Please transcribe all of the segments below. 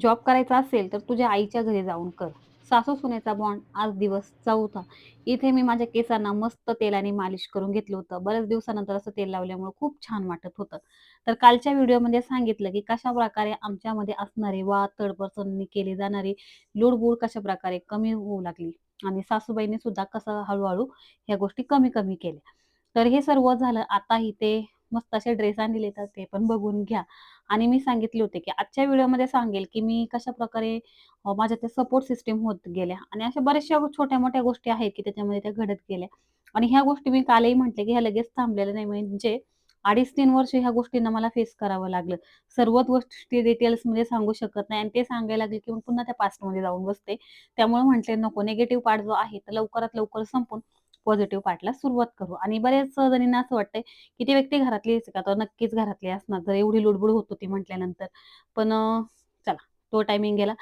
Job करायचा असेल तर तुझ्या आईच्या घरी जाऊन कर. सासू-सुनेचा बॉन्ड आज दिवस चौथा. इथे मी माझ्या केसांना मस्त तेलाने मालिश करून घेतलं होतं. बऱ्याच दिवसानंतर असं तेल लावल्यामुळे खूप छान वाटत होतं. तर कालच्या व्हिडिओमध्ये सांगितलं, की कशा प्रकारे आमच्यामध्ये असणारे वा तडपडसणी केली जाणारी कशा प्रकारे कमी होऊ लागली आणि सासूबाईने सुद्धा कसं हळूहळू ह्या गोष्टी कमी-कमी केल्या. तर हे सर्व झालं. आता इथे मस्त असे ड्रेस आणले तर ते पण बघून घ्या. आणि मी सांगितले होते, की आजच्या व्हिडिओमध्ये सांगेल, की मी कशा प्रकारे माझ्या त्या सपोर्ट सिस्टीम होत गेल्या आणि अशा बऱ्याचशा छोट्या-मोठ्या गोष्टी आहेत, की त्याच्यामध्ये त्या घडत गेल्या. आणि ह्या गोष्टी मी कालही म्हटले, की ह्या लगेच थांबलेल्या नाही. म्हणजे 2.5-3 वर्ष ह्या गोष्टींना मला फेस करावं लागलं. सर्वच गोष्टी डिटेल्समध्ये सांगू शकत नाही आणि ते सांगायला लागले, की मग पुन्हा त्या पास्टमध्ये जाऊन बसते. त्यामुळे म्हटले नको निगेटिव्ह पार्ट जो आहे, तर लवकरात लवकर संपून पॉझिटिव्ह पार्टला सुरुवात करू. आणि बऱ्याच जणींना असं वाटतंय, की ती व्यक्ती घरातलीच असते का? तर नक्कीच घरातली असणार. जर एवढी लुडबुड होत होती म्हटल्यानंतर. पण चला तो टायमिंग गेला.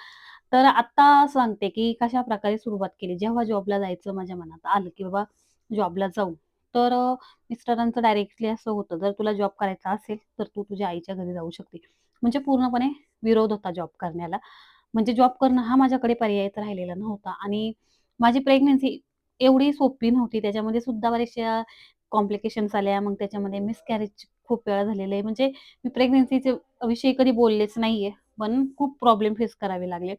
तर आता सांगते, की कशा प्रकारे सुरुवात केली. जेव्हा जॉबला जायचं माझ्या मनात आलं, की बाबा जॉबला जाऊ. तर मिस्टरांचं डायरेक्टली असं होतं, "जर तुला जॉब करायचा असेल, तर तू तुझ्या आईच्या घरी जाऊ शकते." म्हणजे पूर्णपणे विरोध होता जॉब करण्याला. म्हणजे जॉब करणं हा माझ्याकडे पर्याय राहिलेला नव्हता आणि माझी प्रेग्नन्सी एवढी सोपी नव्हती. त्याच्यामध्ये सुद्धा बऱ्याचशा कॉम्प्लिकेशन्स आल्या. मग त्याच्यामध्ये मिसकॅरेज खूप वेळा झालेलं आहे. म्हणजे मी प्रेग्नन्सीचे विषयी कधी बोललेच नाहीये. पण खूप प्रॉब्लेम फेस करावे लागले.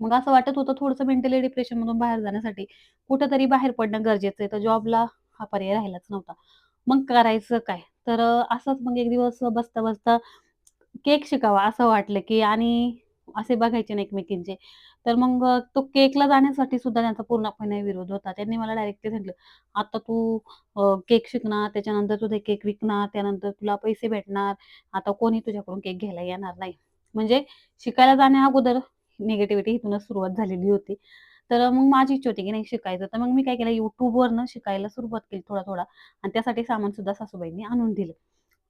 मग असं वाटत होतं थोडंसं मेंटली डिप्रेशनमधून बाहेर जाण्यासाठी कुठेतरी बाहेर पडणं गरजेचं आहे. तर जॉबला हा पर्याय राहिलाच नव्हता. मग करायचं काय? तर असंच मग एक दिवस बसता-बसता केक शिकावा असं वाटलं, की आणि असे बघायचे ना एकमेकींचे. तर मग तो केकला जाण्यासाठी सुद्धा त्यांचा पूर्णपणे विरोध होता. त्यांनी मला डायरेक्टली सांगितलं, "आता तू केक शिकणार, त्याच्यानंतर तू ते केक विकणार, त्यानंतर तुला पैसे भेटणार. आता कोणी तुझ्याकडून केक घ्यायला येणार नाही." म्हणजे शिकायला जाण्या अगोदर निगेटिव्हिटी इथूनच सुरुवात झालेली होती. तर मग माझी इच्छा होती, की नाही शिकायचं. तर मग मी काय केलं YouTubeवरनं शिकायला सुरुवात केली थोडा-थोडा आणि त्यासाठी सामान सुद्धा सासूबाईंनी आणून दिलं.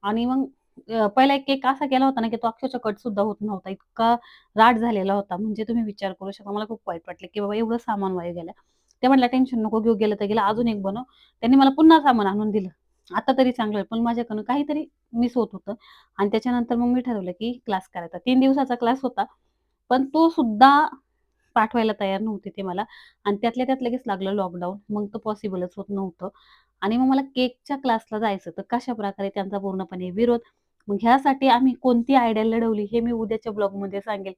आणि मग पहिला एक केक असा केला होता ना, की तो अक्षरशः कट सुद्धा होत नव्हता. इतका राट झालेला होता. म्हणजे तुम्ही विचार करू शकता. मला खूप वाईट वाटलं, की बाबा एवढं सामान वाया गेलं. ते म्हटलं "टेन्शन नको घेऊ. गेलं तर गेलं. अजून एक बनव." त्यांनी मला पुन्हा सामान आणून दिलं. आता तरी चांगलं आहे. पण माझ्याकडून काहीतरी मिस होत होतं आणि त्याच्यानंतर मग मी ठरवलं, की क्लास करायचा. तीन दिवसाचा क्लास होता. पण तो सुद्धा पाठवायला तयार नव्हते ते मला आणि त्यातल्या त्यात लगेच लागलं लॉकडाऊन. मग तर पॉसिबलच होत नव्हतं आणि मग मला केकच्या क्लासला जायचं. तर कशा प्रकारे त्यांचा पूर्णपणे विरोध. मग ह्यासाठी आम्ही कोणती आयडिया लढवली हे मी उद्याच्या ब्लॉगमध्ये सांगेल,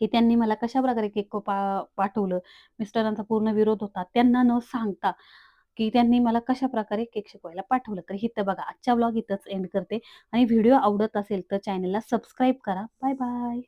की त्यांनी मला कशाप्रकारे केक पाठवलं. मिस्टरांचा पूर्ण विरोध होता. त्यांना न सांगता, की त्यांनी मला कशा प्रकारे केक शिकवायला पाठवलं. तर इथं बघा आजचा ब्लॉग इथंच एंड करते आणि व्हिडिओ आवडत असेल तर चॅनलला सबस्क्राईब करा. Bye bye.